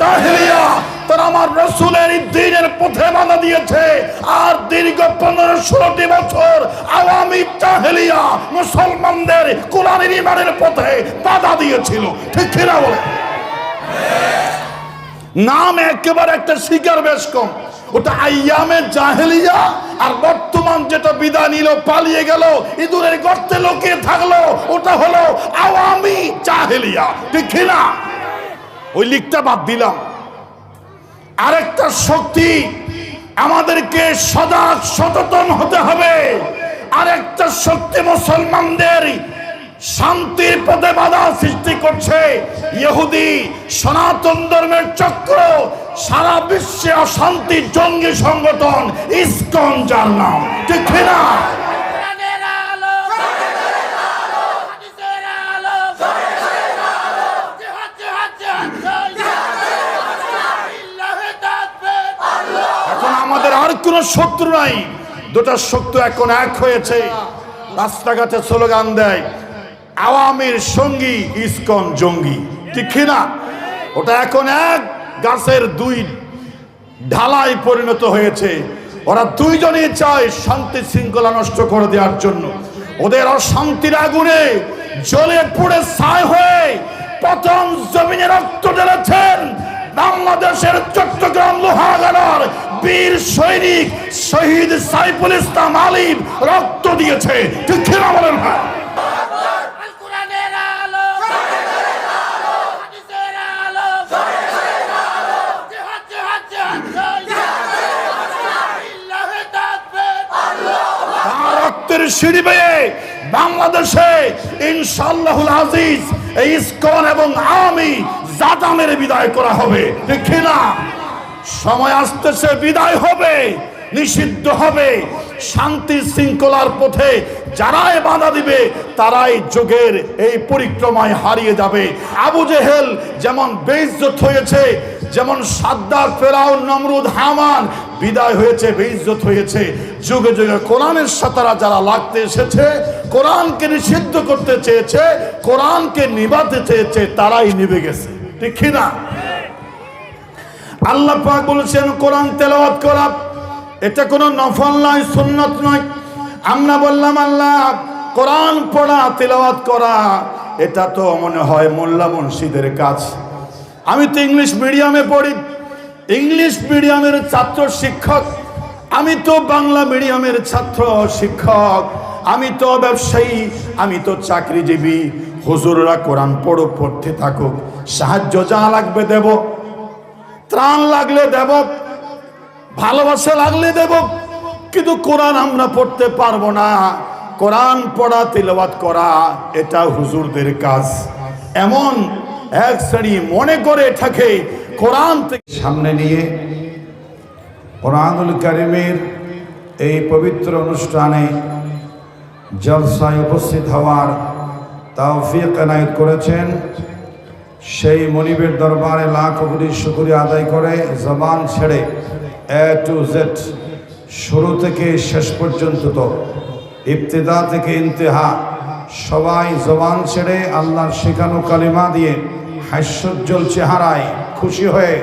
জাহেলিয়া তারা আমার রসুলের দিনের পথে বাধা দিয়েছে। আর ষোলোটি বছর আওয়ামী জাহেলিয়া মুসলমানদের কোরআনের ইমানের পথে বাধা দিয়েছিল। ঠিক কিনা বলে নাম একেবারে একটা শিকার বেশ কম। ওটা আইয়ামে জাহেলিয়া আর বর্তমান যেটা বিদায় নিল, পালিয়ে গেল, ইঁদুরের গর্তে লুকিয়ে থাকল, ওটা হলো আওয়ামী জাহেলিয়া। ঠিক কিনা? ওই লিখটা বাদ দিলাম। আরেকটা শক্তি আমাদেরকে সদা সচেতন হতে হবে। আরেকটা শক্তি মুসলমানদের শান্তির পথে বাধা সৃষ্টি করছে। ইহুদি, সনাতন ধর্মের চক্র, সারা বিশ্বে অশান্তি জঙ্গি সংগঠন, ইসকন যার নাম। ঠিক না কোরআনের আলো হাদিসের আলো জিহাদ জিহাদ জিহাদ ইল্লাহি তাকবীর এখন আমাদের আর কোনো শত্রু নাই। দুটা শত্রু এখন এক হয়েছে। রাস্তাঘাটে স্লোগান দেয়, আওয়ামীর সঙ্গী ইসকন জঙ্গি। ঠিক না? ওটা এখন এক গাছের দুই ঢালাই পরিণত হয়েছে। ওরা দুইজনই চায় শান্তি শৃঙ্খলা নষ্ট করে দেওয়ার জন্য। ওদের অশান্তির আগুনে জ্বলে পুড়ে ছাই হয়ে প্রথম জমিনে রক্ত ঢেলেছেন বাংলাদেশের চট্টগ্রাম লোহাগাড়ার বীর সৈনিক শহীদ সাইফুল ইসলাম আলিম রক্ত দিয়েছে। ঠিক কিনা বলেন ভাই? বাংলাদেশে ইনশাল্লাহুল এবং আমি জাতামের বিদায় করা হবে। ঠিক না? সময় আসতেছে, বিদায় হবে, নিষিদ্ধ হবে। শান্তি শৃঙ্খলার পথে যারাই বাধা দিবে, তারাই যোগের এই পরিক্রমায় হারিয়ে যাবে। আবু জেহেল যেমন বেইজ্জত হয়েছে, যেমন সাদ্দার, ফেরাউন, নমরুদ, হামান বিদায় হয়েছে, বেইজ্জত হয়েছে। যুগে যুগে কোরআনের সাতারা যারা লাগতে এসেছে, কোরআনকে নিষিদ্ধ করতে চেয়েছে, কোরআনকে নিবাতে চেয়েছে, তারাই নিবে গেছে। ঠিক না? আল্লাহ পাক বলেছেন, কোরআন তেলাওয়াত করা। এটা কোনো নফল নয়, সুন্নত নয়। আমরা বললাম, আল্লাহ, কোরআন পড়া, তেলাওয়াত করা, এটা তো মনে হয় মোল্লা মুন্সিদের কাজ। আমি তো ইংলিশ মিডিয়ামে পড়ি। ইংলিশ মিডিয়ামের ছাত্র শিক্ষক। আমি তো বাংলা মিডিয়ামের ছাত্র শিক্ষক। আমি তো ব্যবসায়ী, আমি তো চাকরিজীবী। হুজুররা কোরআন পড়ো পড়তে থাকুক। সাহায্য যা লাগবে দেব। ত্রাণ লাগলে দেব, ভালোবাসা লাগলে দেব, কিন্তু কোরআন আমরা পড়তে পারব না। কোরআন পড়া তিলবাত করা, এটা হুজুরদের কাজ। এমন এক শ্রেণি মনে করে থাকে, কোরআন থেকে সামনে নিয়ে কোরআনুল কারিমের এই পবিত্র অনুষ্ঠানে জলসায় উপস্থিত হওয়ার তৌফিক এনায়ত করেছেন। সেই মনিবের দরবারে লাখ কোটি শুকুরিয়া আদায় করে জবান ছেড়ে এ টু জেড শুরু থেকে শেষ পর্যন্ত তো। ইফতেদা থেকে ইন্তেহা, সবাই জবান ছেড়ে আল্লাহর শেখানো কালিমা দিয়ে হাস্যোজ্জ্বল চেহারায় খুশি হয়ে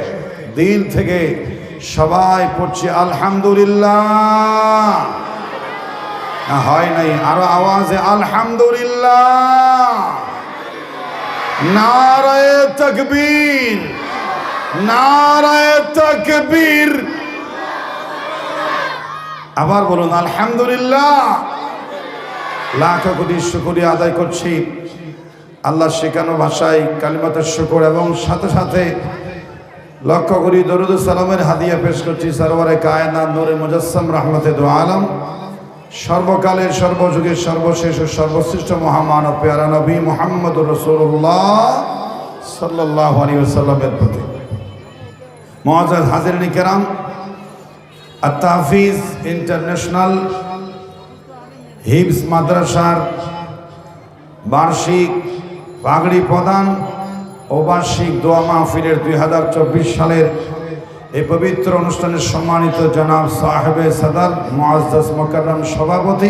দিল থেকে সবাই পড়ছে, আলহামদুলিল্লাহ। হয় নাই, আরও আওয়াজে, আলহামদুলিল্লাহ। নারায় তকবীর নারায় তকবীর। আবার বলুন, আলহামদুলিল্লাহ। লাখ কোটি শুকরিয়া আদায় করছি। আল্লাহ শেখানো ভাষায় কালিমাতের শুকর এবং সাথে সাথে লক্ষ্য করি দরুদ সালামের হাদিয়া পেশ করছি। সরওয়ারে কায়না নূরে মুজাসম রহমতে দো আলম সর্বকালের, সর্বযুগের, সর্বশেষ ও সর্বশ্রেষ্ঠ মহামান ও পেয়ারা নবী মোহাম্মদ রসুল্লাহ সাল্লাহ আলী সাল্লামের প্রতি। মহাজাদ হাজির কেরাম, আত্তাহাফিজ ইন্টারন্যাশনাল হিবস মাদ্রাসার বার্ষিক পাগড়ি প্রদান ও বার্ষিক দোয়া মাহফিলের দুই হাজার চব্বিশ সালের এই পবিত্র অনুষ্ঠানের সম্মানিত জনাব সাহেবে সাদার মোয়াজ মোকাররম সভাপতি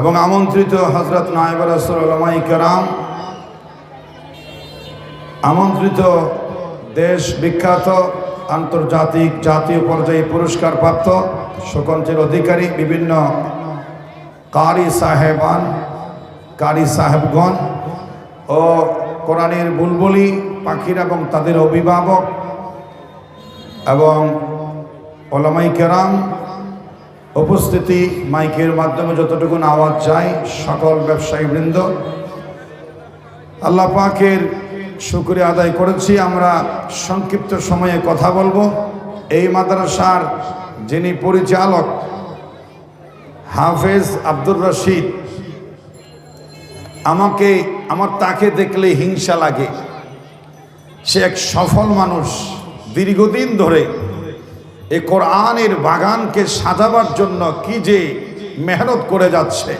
এবং আমন্ত্রিত হজরত নায়ব রাসুল আলমাই কেরাম, আমন্ত্রিত দেশ বিখ্যাত আন্তর্জাতিক জাতীয় পর্যায়ে পুরস্কার প্রাপ্ত সুকঞ্চের অধিকারী বিভিন্ন কারি সাহেবান, কারি সাহেবগণ ও কোরআনের বুলবুলি পাখির এবং তাদের অভিভাবক এবং ওলামাই কেরাম উপস্থিতি মাইকের মাধ্যমে যতটুকু আওয়াজ যায় সকল ব্যবসায়ী বৃন্দ, আল্লাহ পাকের শুক্রিয়া আদায় করেছি। আমরা সংক্ষিপ্ত সময়ে কথা বলব। এই মাদ্রাসার যিনি পরিচালক, হাফেজ আব্দুর রশিদ, আমাকে, আমার তাকে দেখলে হিংসা লাগে। সে এক সফল মানুষ। দীর্ঘদিন ধরে এ কোরআনের বাগানকে সাজাবার জন্য কি যে মেহনত করে যাচ্ছে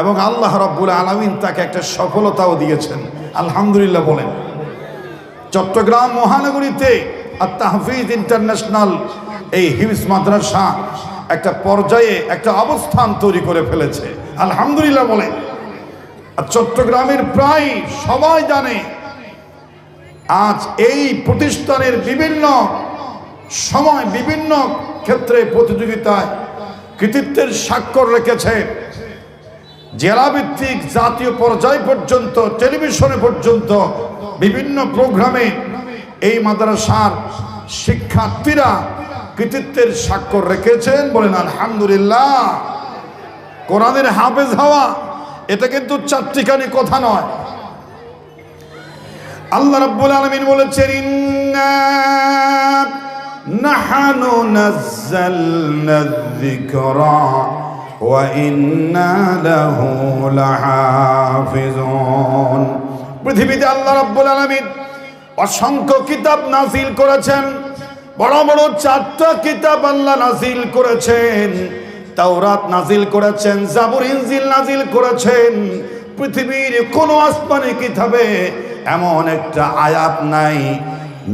এবং আল্লাহ রব্বুল আলমিন তাকে একটা সফলতাও দিয়েছেন। আলহামদুলিল্লাহ বলেন। চট্টগ্রাম মহানগরীতে আর তাহফিজ ইন্টারন্যাশনাল এই হিমস মাদ্রাসা একটা পর্যায়ে একটা অবস্থান তৈরি করে ফেলেছে। আলহামদুলিল্লাহ বলেন। আর চট্টগ্রামের প্রায় সবাই জানে আজ এই প্রতিষ্ঠানের বিভিন্ন সময় বিভিন্ন ক্ষেত্রে প্রতিযোগিতায় কৃতিত্বের স্বাক্ষর রেখেছে। জেলাভিত্তিক জাতীয় পর্যায় পর্যন্ত, টেলিভিশনে পর্যন্ত বিভিন্ন প্রোগ্রামে এই মাদ্রাসার শিক্ষার্থীরা কৃতিত্বের স্বাক্ষর রেখেছেন বলেন, আলহামদুলিল্লাহ, কোরআনের হাফেজ হওয়া, এটা কিন্তু চারটিখানি কথা নয়। আল্লাহ রাব্বুল আলামিন বলেছেন, ইন্না নাহানু নাযালনা যিকরা ওয়া ইন্না লাহু লাহাফিজুন। পৃথিবীতে আল্লাহ রাব্বুল আলামিন অসংখ্য কিতাব নাজিল করেছেন। বড় বড় চারটা কিতাব আল্লাহ নাজিল করেছেন। তাওরাত নাজিল করেছেন, জাবুর ইনজিল নাজিল করেছেন। পৃথিবীর কোন আসমানি কিতাবে এমন একটা আয়াত নাই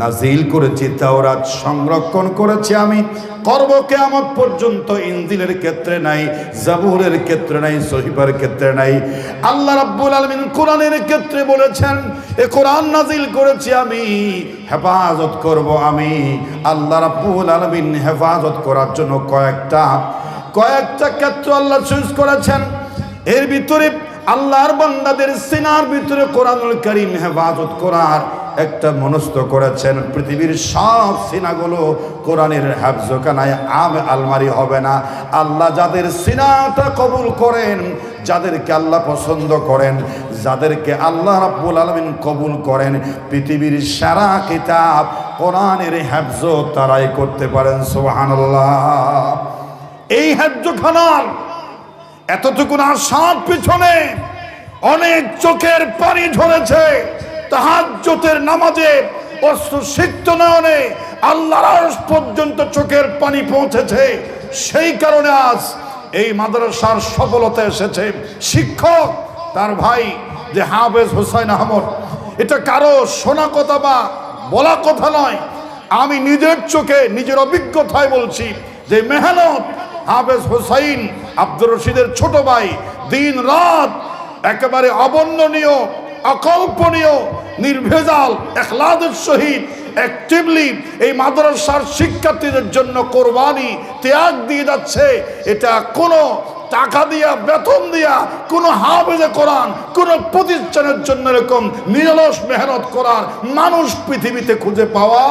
নাজিল করেছি, তাওরাত সংরক্ষণ করেছি আমি। করব কেয়ামত পর্যন্ত ইনজিলের ক্ষেত্রে নাই, জাবুরের ক্ষেত্রে নাই সহিবার ক্ষেত্রে নাই। আল্লাহ রাব্বুল আলামিন কোরআনের ক্ষেত্রে বলেছেন, এ কোরআন নাজিল করেছি আমি, হেফাজত করব আমি। আল্লাহ রাব্বুল আলামিন হেফাজত করার জন্য কয়েকটা কয়েকটা ক্ষেত্র আল্লাহ চুজ করেছেন। এর ভিতরে আল্লাহর বান্দাদের সিনার ভিতরে কোরআনুল করিম হেফাজত করার একটা মনস্থ করেছেন। পৃথিবীর সব সিনাগুলো কোরআনের হ্যাফজখানায় আম আলমারি হবে না। আল্লাহ যাদের সিনাটা কবুল করেন, যাদেরকে আল্লাহ পছন্দ করেন, যাদেরকে আল্লাহ রাব্বুল আলমিন কবুল করেন, পৃথিবীর সারা কিতাব কোরআনের হ্যাফজ তারাই করতে পারেন, সুবহানাল্লাহ। এই হ্যাফজখানার এতটুকুন আশার পিছনে অনেক চোখের পানি ঝরেছে। তাহাজ্জতের নামাজে অস্ত্র সিক্ত নয়নে আল্লাহর পর্যন্ত চোখের পানি পৌঁছেছে। সেই কারণে আজ এই মাদ্রাসার সফলতা এসেছে। শিক্ষক, তার ভাই যে হাফেজ হোসাইন আহমদ, এটা কারও শোনা কথা বা বলা কথা নয়। আমি নিজের চোখে, নিজের অভিজ্ঞতায় বলছি যে মেহনত হাফেজ হোসাইন আব্দুর রশিদের ছোট ভাই, দিন রাত একেবারে অবর্ণনীয়, অকল্পনীয়, নির্ভেজাল, এখলাদের সহিত অ্যাক্টিভলি এই মাদ্রাসার শিক্ষার্থীদের জন্য কোরবানি, ত্যাগ দিয়ে যাচ্ছে। এটা কোনো টাকা দিয়া, বেতন দিয়া, কোনো হাফেজে কোরআন, কোন প্রতিষ্ঠানের জন্য এরকম নিরলস মেহনত করার মানুষ পৃথিবীতে খুঁজে পাওয়া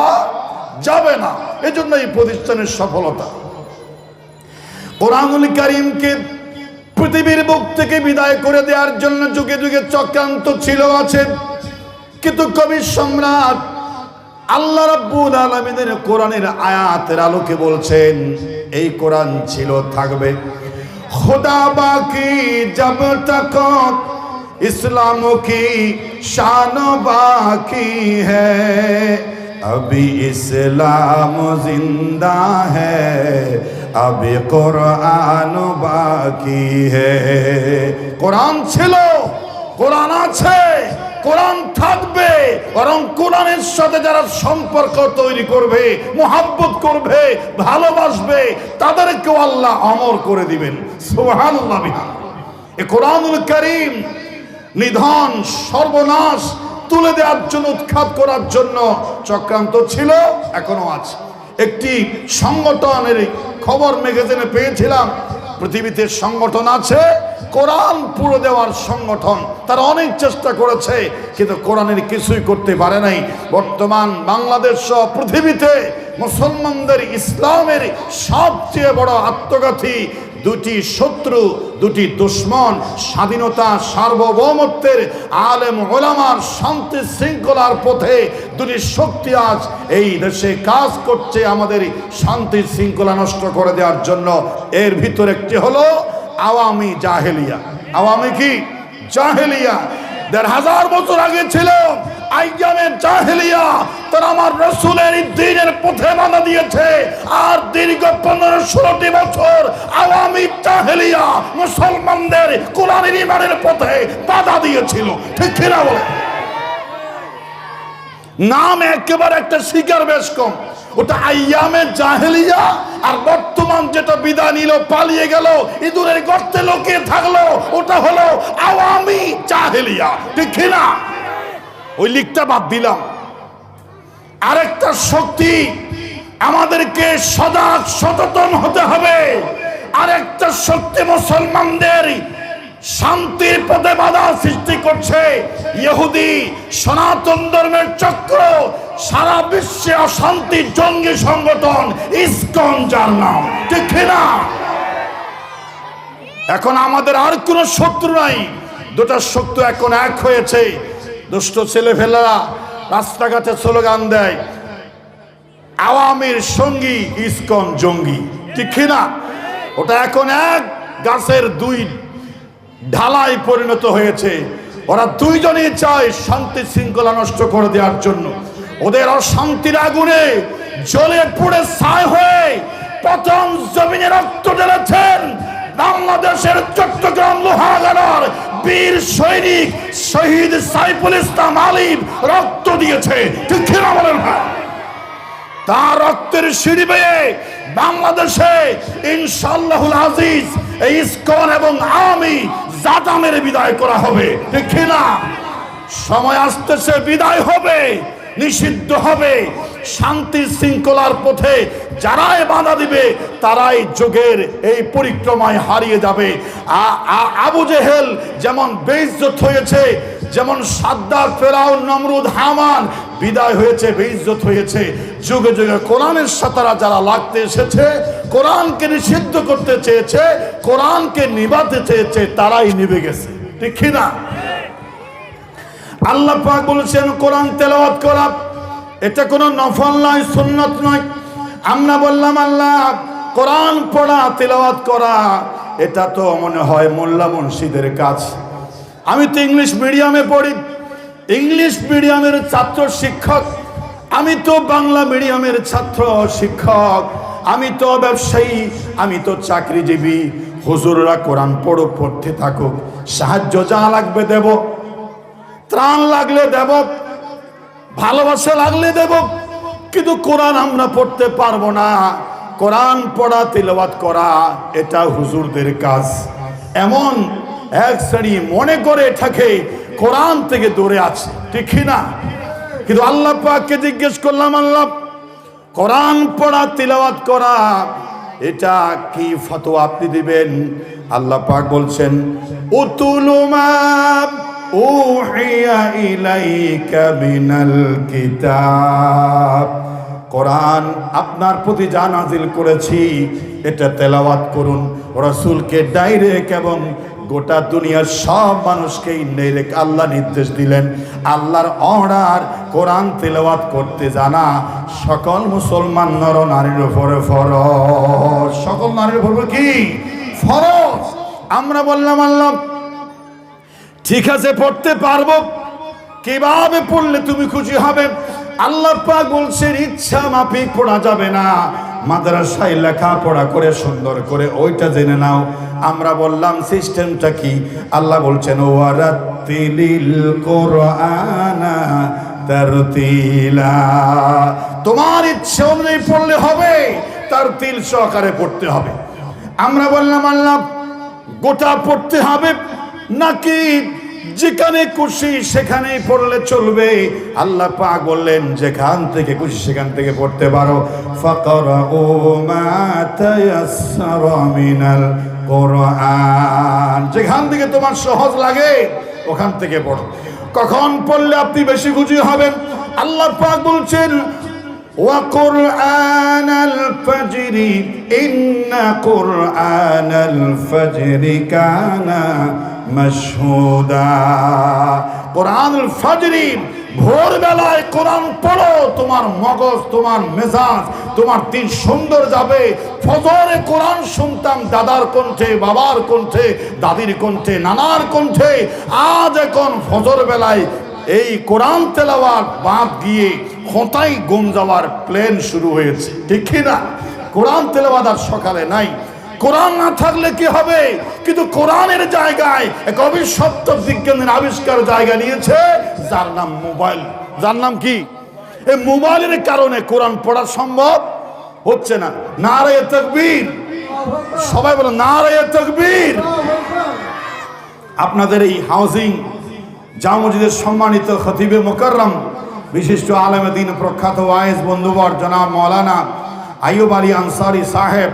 যাবে না। এজন্য এই প্রতিষ্ঠানের সফলতা। কোরআনুল করিমকে পৃথিবীর বুক থেকে বিদায় করে দেওয়ার জন্য যুগে যুগে চক্রান্ত ছিল আছে কিন্তু কবি সম্রাট আল্লাহ রাব্বুল আলামিনের কোরআনের আয়াতের আলোকে বলছেন এই কোরআন ছিল থাকবে খোদা বাকি জব তক ইসলাম কি শান বাকি হ্যায় अभी इस्लाम जिंदा है अभी কোরআন বাকি হে। কোরআন ছিল, কোরআন আছে, কোরআন থাকবে, বরং কোরআনের সাথে যারা সম্পর্ক তৈরি করবে, মোহাব্বত করবে, ভালোবাসবে, তাদেরকেও আল্লাহ অমর করে দিবেন। সুবহানাল্লাহ বিহাম এ কোরআনুল করিম নিধন, সর্বনাশ, তুলে দেওয়ার জন্য, উৎখাত করার জন্য চক্রান্ত ছিল, এখনও আছে। একটি সংগঠনের খবর ম্যাগাজিনে পেয়েছিলাম। পৃথিবীতে সংগঠন আছে, কোরআন পুরো দেওয়ার সংগঠন। তারা অনেক চেষ্টা করেছে, কিন্তু কোরআনের কিছুই করতে পারে নাই। বর্তমান বাংলাদেশ সহ পৃথিবীতে মুসলমানদের ইসলামের সবচেয়ে বড় আত্মঘাতী দুটি শত্রু, দুটি দুশ্মন, স্বাধীনতা, সার্বভৌমত্বের আলেম ওলামার শান্তি শৃঙ্খলার পথে দুটি শক্তি আজ এই দেশে কাজ করছে আমাদের শান্তি শৃঙ্খলা নষ্ট করে দেওয়ার জন্য। এর ভিতর একটি হলো আওয়ামী জাহেলিয়া। আওয়ামী কি? জাহেলিয়া। দেড় হাজার বছর আগে ছিল। আমার রসুলের পথে দিয়েছে। আর পনেরো বছর মুসলমানদের পথে দিয়েছিল। ঠিক বলে নাম একেবারে একটা শিকার বেশ কম। ওটা আইয়ামে জাহেলিয়া আর বর্তমান যেটা বিদায় নিল, পালিয়ে গেল, ইঁদুরের গর্তে লুকিয়ে থাকল, ওটা হলো আওয়ামী জাহেলিয়া। ঠিক কিনা? ওই লিখটা বাদ দিলাম। আরেকটা শক্তি আমাদেরকে সদা সচেতন হতে হবে। আরেকটা শক্তি মুসলমানদের শান্তির পথে বাধা সৃষ্টি করছে। ইহুদি, সনাতন ধর্মের চক্র সারা বিশ্বে অশান্তি জঙ্গি সংগঠন ইসকন, যার নাম। ঠিক না এখন আমাদের আর কোনো শত্রু নাই। দুটা শত্রু এখন এক হয়েছে। দুষ্ট ছেলেফেলেরা রাস্তাঘাটে স্লোগান দেয়, আওয়ামীর সঙ্গী ইসকন জঙ্গি। ঠিক না ওটা এখন এক গাছের দুই ঢালাই পরিণত হয়েছে। ওরা দুইজনই চায় শান্তি শৃঙ্খলা নষ্ট করে দেওয়ার জন্য। ওদের অশান্তির আগুনে জ্বলে পুড়ে ছাই হয়ে প্রথম জমিনে রক্ত ঢেলেছেন বাংলাদেশের চট্টগ্রাম লোহাগাড়ার বীর সৈনিক শহীদ সাইফুল ইসলাম আলিম রক্ত দিয়েছে। ভাই? তার রক্তের সিঁড়ি বেয়ে বাংলাদেশে ইনশাল্লাহুল আজিজ, এই ইসকন এবং আমি জাতামের বিদায় করা হবে। ঠিক না? সময় আসতেছে, বিদায় হবে। নিষিদ্ধ হবে। শান্তি শৃঙ্খলার পথে যারাই বাধা দিবে, তারাই যুগের এই পরিক্রমায় হারিয়ে যাবে। আবু জেহেল যেমন বেইজ্জত হয়েছে, যেমন সাদ্দার, ফেরাউন, নমরুদ, হামান বিদায় হয়েছে, বেইজ্জত হয়েছে। যুগে যুগে কোরআনের সাতারা যারা লাগতে এসেছে, কোরআনকে নিষিদ্ধ করতে চেয়েছে, কোরআনকে নিবাতে চেয়েছে, তারাই নিবে গেছে। ঠিক না? আল্লাহ পাক বলেছেন, কোরআন তেলাওয়াত করা, এটা কোনো নফল নয়, সুন্নত নয়। আমরা বললাম, আল্লাহ, কোরআন পড়া, তেলাওয়াত করা, এটা তো মনে হয় মোল্লা মুন্সিদের কাজ। আমি তো ইংলিশ মিডিয়ামে পড়ি। ইংলিশ মিডিয়ামের ছাত্র শিক্ষক, আমি তো বাংলা মিডিয়ামের ছাত্র শিক্ষক, আমি তো ব্যবসায়ী, আমি তো চাকরিজীবী। হুজুররা কোরআন পড়ো পড়তে থাকুক, সাহায্য যা লাগবে দেব। ত্রাণ লাগলে দেব, ভালোবাসা লাগলে দেব, কিন্তু কোরআন আমরা পড়তে পারব না। কোরআন পড়া তিলবাত করা, এটা হুজুরদের কাজ। এমন এক শ্রেণি মনে করে থাকে, কোরআন থেকে দূরে আছে, ঠিক না? কিন্তু আল্লাহ পাককে জিজ্ঞেস করলাম, আল্লাহ, কোরআন পড়া, তিলাওয়াত করা, এটা কি ফতোয়া আপনি দিবেন? আল্লাহ পাক বলছেন উতুলুমা উহিয়া ইলাইকা মিনাল কিতাব। কোরআন আপনার প্রতি যা নাজিল করেছি, এটা তেলাওয়াত করুন। রসুলকে ডাইরেক্ট এবং গোটা দুনিয়ার সব মানুষকেই নেরেক আল্লাহ নির্দেশ দিলেন। আল্লাহর অর্ডার কোরআন তেলাওয়াত করতে জানা সকল মুসলমান নর নারীর উপরে ফরজ। সকল নারীর উপরে কি? ফরজ। আমরা বললাম, আল্লাহ ঠিক আছে, পড়তে পারব। কীভাবে পড়লে তুমি খুশি হবে? আল্লাহ পাক বলছেন, ইচ্ছা মাফিক পড়া যাবে না। মাদ্রাসায় লেখাপড়া করে, সুন্দর করে, ওইটা জেনে নাও। আমরা বললাম, সিস্টেমটা কি? আল্লাহ বলছেন ওয়ারাতিলিল তারতিলা। তোমার ইচ্ছা অনুযায়ী পড়লে হবে, তার তিল সহকারে পড়তে হবে। আমরা বললাম, আল্লাহ, গোটা পড়তে হবে। নাকি যেখানে খুশি সেখানেই পড়লে চলবে আল্লাহ পাক বললেন যেখান থেকে খুশি সেখান থেকে পড়তে পারো ফাকরাউ মা তায়াসসারা মিনাল কোরআন যেখান থেকে তোমার সহজ লাগে ওখান থেকে পড়ো কখন পড়লে আপনি বেশি খুশি হবেন আল্লাহ পাক বলছেন وقرآن الفجر إن قرآن الفجر كان মাসহুদা কোরআন ফজরি, ভোরবেলায় কোরআন পড়ো, তোমার মগজ, তোমার মেজাজ, তোমার দিন সুন্দর যাবে। ফজরে কোরআন শুনতাম দাদার কণ্ঠে, বাবার কণ্ঠে, দাদির কণ্ঠে, নানার কণ্ঠে। আজ এখন ফজর বেলায় এই কোরআন তেলাওয়ার বাদ দিয়ে খোঁতাই গুম যাওয়ার প্লেন শুরু হয়েছে। ঠিক না? কোরআন তেলাওয়াত আর সকালে নাই। কোরআন না থাকলে কি হবে? কিন্তু কোরআনের জায়গায় এক অবিসত্য বিজ্ঞানের আবিষ্কার জায়গা নিয়েছে, যার নাম মোবাইল। যার নাম কি? এই মোবাইলের কারণে কোরআন পড়া সম্ভব হচ্ছে না। নারায় তকবীর। সবাই বলো, নারায় তকবীর। আপনাদের এই হাউজিং জামা মসজিদের সম্মানিত খতিবে মোকাররম, বিশিষ্ট আলেম দিন প্রখ্যাত ওয়াইজ বন্ধুবর জনাব মৌলানা আইয়ুব আলী আনসারি সাহেব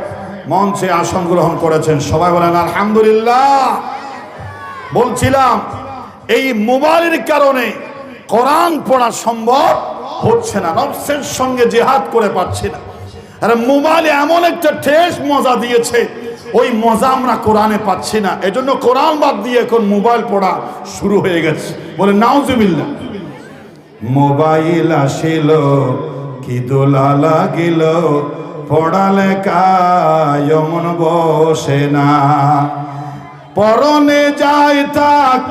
মঞ্চে আসন গ্রহণ করেছেন। সবাই বলেন, আলহামদুলিল্লাহ। বলছিলাম, এই মোবাইলের কারণে কোরআন পড়া সম্ভব হচ্ছে না, নফসের সঙ্গে জেহাদ করে পাচ্ছি না। আর, মোবাইলে এমন একটা ঠেস মজা দিয়েছে, ওই মজা আমরা কোরআনে পাচ্ছি না। এজন্য কোরআন বাদ দিয়ে এখন মোবাইল পড়া শুরু হয়ে গেছে। বলে নাউজুবিল্লাহ। মোবাইল আসিল, কি দোলা লাগিল পড়ালেখায় মন বসে না। পরনে যায় থাক,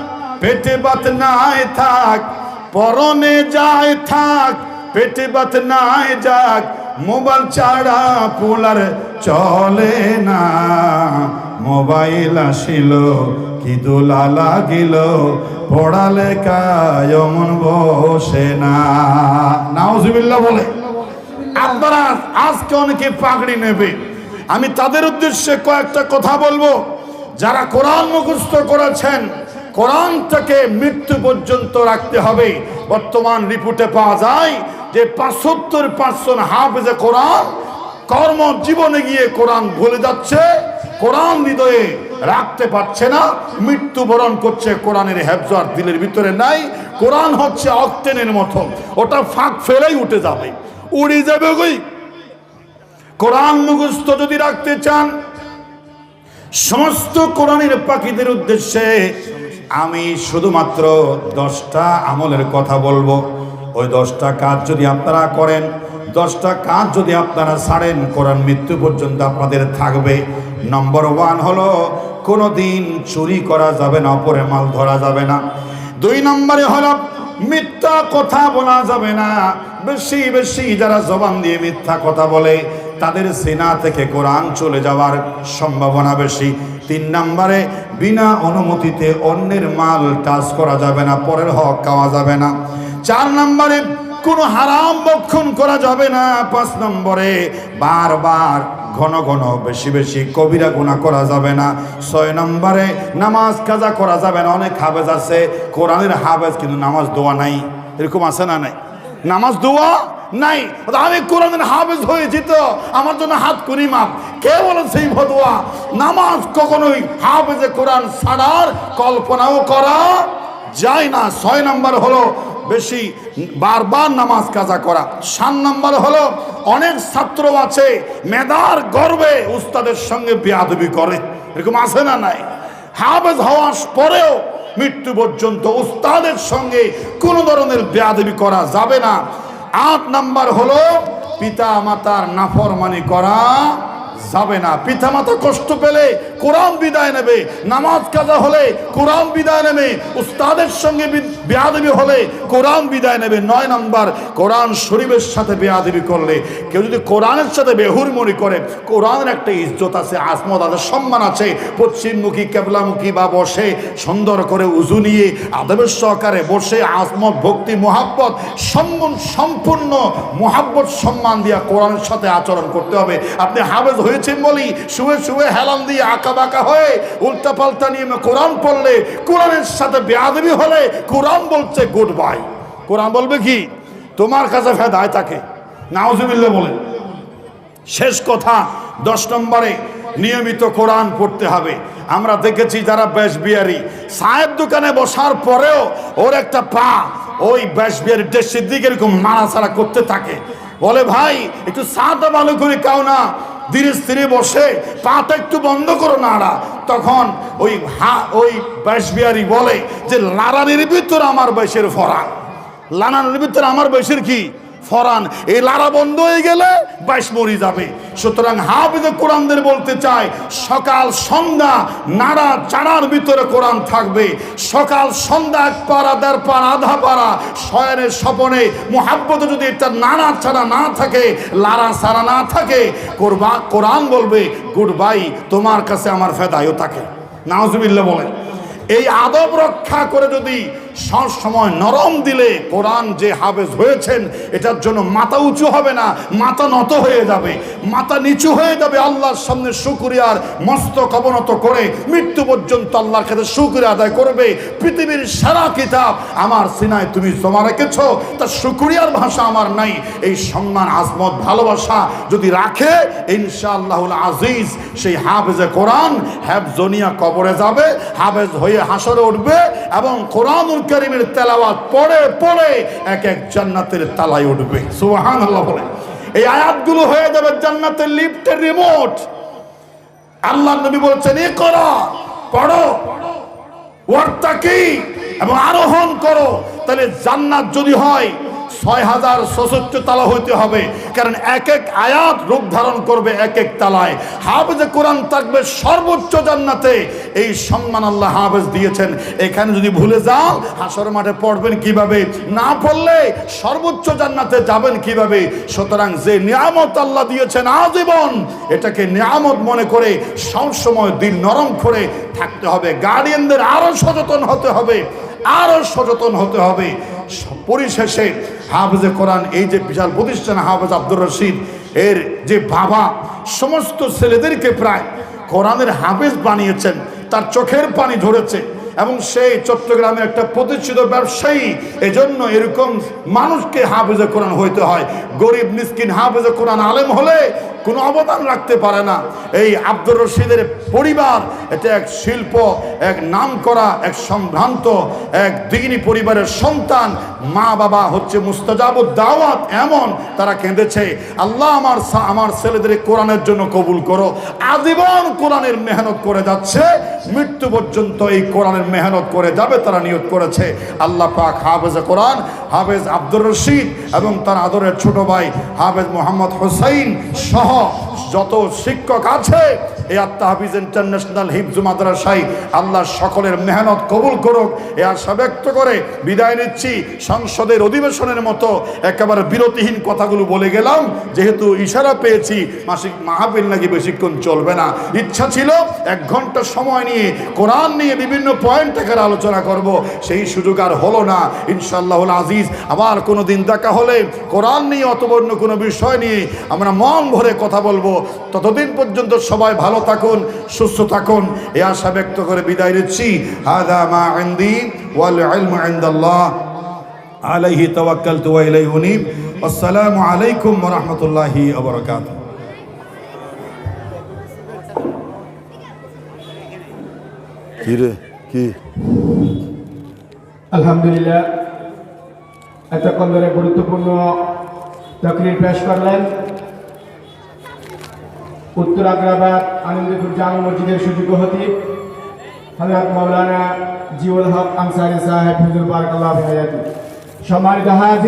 পেটে বাত নাই থাক, পরনে যায় থাক, পেটে বাত নাই যাক, মোবাইল ছাড়া পোলার চলে না। মোবাইল আসিল কি দোলা লাগিল পড়ালেখায় মন বসে না। নাউজুবিল্লাহ বলে। আপনারা আজকে অনেকে পাগড়ি নেবে। আমি তাদের উদ্দেশ্যে কয়েকটা কথা বলব। যারা কোরআন মুখস্থ করেছেন, কোরআনটাকে মৃত্যু পর্যন্ত রাখতে হবে। বর্তমান রিপোর্টে পাওয়া যায় যে পাঁচসত্তর পার্সেন্ট হাফেজে কোরআন কর্ম জীবনে গিয়ে কোরআন ভুলে যাচ্ছে, কোরআন হৃদয়ে রাখতে পারছে না, মৃত্যুবরণ করছে কোরআনের হেফজার দিলের ভিতরে নাই। কোরআন হচ্ছে অক্টেনের মতো, ওটা ফাঁক ফেলেই উঠে যাবে। উড়ে যাবে ওই কোরআন মুখস্থ যদি রাখতে চান, সমস্ত কোরআনের পাখিদের উদ্দেশ্যে আমি শুধুমাত্র দশটা আমলের কথা বলব। ওই দশটা কাজ যদি আপনারা করেন, দশটা কাজ যদি আপনারা ছাড়েন কোরআন মৃত্যু পর্যন্ত আপনাদের থাকবে। নম্বর ওয়ান হলো কোনো দিন চুরি করা যাবে না অপরে মাল ধরা যাবে না। দুই নম্বরে হলো মিথ্যা কথা বলা যাবে না। বেশি বেশি যারা জবান দিয়ে মিথ্যা কথা বলে, তাদের সেনা থেকে কোরআন চলে যাওয়ার সম্ভাবনা বেশি। তিন নম্বরে, বিনা অনুমতিতে অন্যের মাল টাচ করা যাবে না, পরের হক খাওয়া যাবে না। চার নম্বরে কোনো হারাম বক্ষণ করা যাবে না পাঁচ নম্বরে। বারবার ঘন ঘন বেশি বেশি কবিরা গুণা করা যাবে না। ছয় নম্বরে নামাজ কাজা করা যাবে না। অনেক হাবেজ আছে, কোরআনের হাবেজ কিন্তু নামাজ দোয়া নাই। এরকম আছে না নাই? নামাজ দোয়া নাই। আমি কোরআনের হাবেজ হয়েছি তো, আমার জন্য হাত করি মাপ। কে বলেন সেই ভদোয়া নামাজ কখনোই হাফেজে কোরআন ছাড়ার কল্পনাও করা যায় না। ছয় নম্বর হলো বেশি বারবার নামাজ কাজা করা। সাত নম্বর হলো, অনেক ছাত্র আছে, মেধার গর্বে উস্তাদের সঙ্গে বেয়াদবি করে। এরকম আছে না নাই? হাফেজ হওয়ার পরেও মৃত্যু পর্যন্ত উস্তাদের সঙ্গে কোনো ধরনের বেয়াদবি করা যাবে না। আট নাম্বার হলো পিতা মাতার নাফরমানি করা যাবে না। পিতা মাতা কষ্ট পেলে কোরআন বিদায় নেবে। নামাজ কাজা হলে কোরআন বিদায় নেবে। উস্তাদের সঙ্গে বেয়াদবি হলে কোরআন বিদায় নেবে। নয় নাম্বার, কোরআন শরীফের সাথে বেয়াদবি করলে কেউ যদি কোরআনের সাথে বেহুরমনি করে, কোরআনের একটা ইজ্জত আছে, আসমত আছে, সম্মান আছে, পশ্চিমমুখী, কেবলামুখী বা বসে সুন্দর করে উজু নিয়ে আদবের সহকারে বসে আসমত, ভক্তি, মোহাব্বত, সম্মান সম্পূর্ণ মোহাব্বত, সম্মান দিয়া কোরআনের সাথে আচরণ করতে হবে। আপনি হাবেজ হয়ে হয়েছে বলি, শুয়ে শুয়ে হেলান দিয়ে আঁকা বাঁকা হয়ে উল্টা পাল্টা নিয়ে কোরআন পড়লে, কোরআনের সাথে বেয়াদবি হলে কোরআন বলছে গুড বাই কোরআন বলবে কি? তোমার কাছে ফেদায় তাকে। নাওজুবিল্লা বলেন শেষ কথা, দশ নম্বরে নিয়মিত কোরআন পড়তে হবে। আমরা দেখেছি যারা বেশ বিয়ারি সাহেব দোকানে বসার পরেও ওর একটা পা ওই বেশ বিয়ারি দেশের দিকে এরকম নাড়াচাড়া করতে থাকে। বলে, ভাই, একটু সাদা ভালো করে কাও না। ধীরে স্থিরে বসে পাটা একটু বন্ধ করো নাড়া। তখন ওই হা, ওই বেশ বিয়ারি বলে যে, লারানির ভিতরে আমার বয়সের ফরা লানানির ভিতরে আমার বয়সের কি? ফরান এই লারা বন্ধ হয়ে গেলে বাইশ মরি যাবে। সুতরাং হাফিজ কোরআনদের বলতে চায় সকাল সন্ধ্যা, নাড়া চাড়ার ভিতরে কোরআন থাকবে। সকাল সন্ধ্যা এক পাড়া, দেড় পাড়া, আধা পাড়া, শয়নের স্বপনে মোহাব্বতে যদি এটা নাড়া ছাড়া না থাকে, লারা ছাড়া না থাকে, কোরবা, কোরআন বলবে, গুড বাই, তোমার কাছে আমার ফেদায়ও থাকে। নাওজুবিল্লা বলে এই আদব রক্ষা করে যদি সব সময় নরম দিলে কোরআন যে হাবেজ হয়েছেন, এটার জন্য মাথা উঁচু হবে না, মাথা নত হয়ে যাবে। মাথা নিচু হয়ে যাবে আল্লাহর সামনে শুকুরিয়ার মস্তক অবনত করে মৃত্যু পর্যন্ত আল্লাহর কাছে শুকুরিয়া আদায় করবে। পৃথিবীর সারা কিতাব আমার সিনায় তুমি জমা রেখেছ, তার শুকুরিয়ার ভাষা আমার নাই। এই সম্মান, আজমত, ভালোবাসা যদি রাখে ইনশাআল্লাহ আজিজ, সেই হাফেজে কোরআন হ্যাফজনিয়া কবরে যাবে, হাফেজ হয়ে হাসরে উঠবে এবং কোরআনুল করিমের তেলাওয়াত পড়ে পড়ে এক এক জান্নাতের তালায় উঠবে। সুহান আল্লাহ বলে। এই আয়াতগুলো হয়ে যাবে জান্নাতের লিফটের রিমোট আল্লাহ নবী বলছেন, এ করো, পড়ো, ওয়ার্তা কি? এবং আরোহণ করো। তাহলে জান্নাত যদি হয় ছয় হাজার সশস্ত্র তালা হইতে হবে। কারণ এক এক আয়াত রূপ ধারণ করবে এক এক তালায়। হাফেজে কোরআন থাকবে সর্বোচ্চ জান্নাতে। এই সম্মান আল্লাহ হাফেজ দিয়েছেন। এখানে যদি ভুলে যান, হাসর মাঠে পড়বেন কীভাবে? না পড়লে সর্বোচ্চ জান্নাতে যাবেন কীভাবে? সুতরাং যে নিয়ামত আল্লাহ দিয়েছেন আজীবন, এটাকে নিয়ামত মনে করে সবসময় দিল নরম করে থাকতে হবে। গার্ডিয়ানদের আরও সচেতন হতে হবে। আরও সচেতন হতে হবে। পরিশেষে হাফেজে কোরআন, এই যে বিশাল প্রতিষ্ঠান হাফেজ আব্দুর রশিদ, এর যে বাবা, সমস্ত ছেলেদেরকে প্রায় কোরআনের হাফেজ বানিয়েছেন, তার চোখের পানি ঝরেছে, এবং সেই চট্টগ্রামের একটা প্রতিষ্ঠিত ব্যবসায়ী, এজন্য এরকম মানুষকে হাফেজে কোরআন হইতে হয়। গরিব, মিসকিন, হাফেজে কোরআন আলেম হলে কোনো অবদান রাখতে পারে না। এই আব্দুর রশিদের পরিবার, এটা এক শিল্প, এক নাম করা এক সম্ভ্রান্ত, এক দিগিনী পরিবারের সন্তান। মা বাবা হচ্ছে মুস্তাজাবুদ দাওয়াত এমন তারা কেঁদেছে। আল্লাহ আমার আমার ছেলেদের কোরআনের জন্য কবুল করো। আজীবন কোরআনের মেহনত করে যাচ্ছে। মৃত্যু পর্যন্ত এই কোরআনের মেহনত করে যাবে, তারা নিয়োগ করেছে। আল্লাহ পাক হাফেজ কোরআন, হাফেজ আব্দুর রশিদ এবং তার আদরের ছোট ভাই হাফেজ মোহাম্মদ হোসাইন সহ যত শিক্ষক আছে এই আত্মা হাফিজ ইন্টারন্যাশনাল হিফজু মাদ্রাসায় আল্লাহ সকলের মেহনত কবুল করুক। এ আশা ব্যক্ত করে বিদায় নিচ্ছি। সংসদের অধিবেশনের মতো একেবারে বিরতিহীন কথাগুলো বলে গেলাম। যেহেতু ইশারা পেয়েছি, মাসিক মাহাবিল নাকি বেশিক্ষণ চলবে না। ইচ্ছা ছিল এক ঘণ্টা সময় নিয়ে কোরআন নিয়ে বিভিন্ন পয়েন্ট এখানে আলোচনা করব। সেই সুযোগ আর হলো না। ইনশাল্লাহ আজিজ, আবার কোনো দিন দেখা হলে কোরআন নিয়ে অতবর্ণ কোনো বিষয় নিয়ে আমরা মন ভরে কথা বলব। ততদিন পর্যন্ত সবাই ভালো থাকুন সুস্থ থাকুন। এ আশা ব্যক্ত করে বিদায় নিচ্ছি। হাদা মা ইনদি ওয়াল ইলমু ইনদাল্লাহ। আলাইহি তাওয়াক্কালতু ওয়া ইলাইহি উনীব। আসসালামু আলাইকুম ওয়া রাহমাতুল্লাহি ওয়া বারাকাতুহু। কি রে? কি? আলহামদুলিল্লাহ। এতক্ষণ ধরে গুরুত্বপূর্ণ তকরির পেশ করলেন। উত্তর আগ্রাবাদ আনন্দপুর জামা মসজিদের সুযোগ্য হতিব। হজরত মৌলানা জিউল হক আনসারি সাহেব সম্মানিত হাজির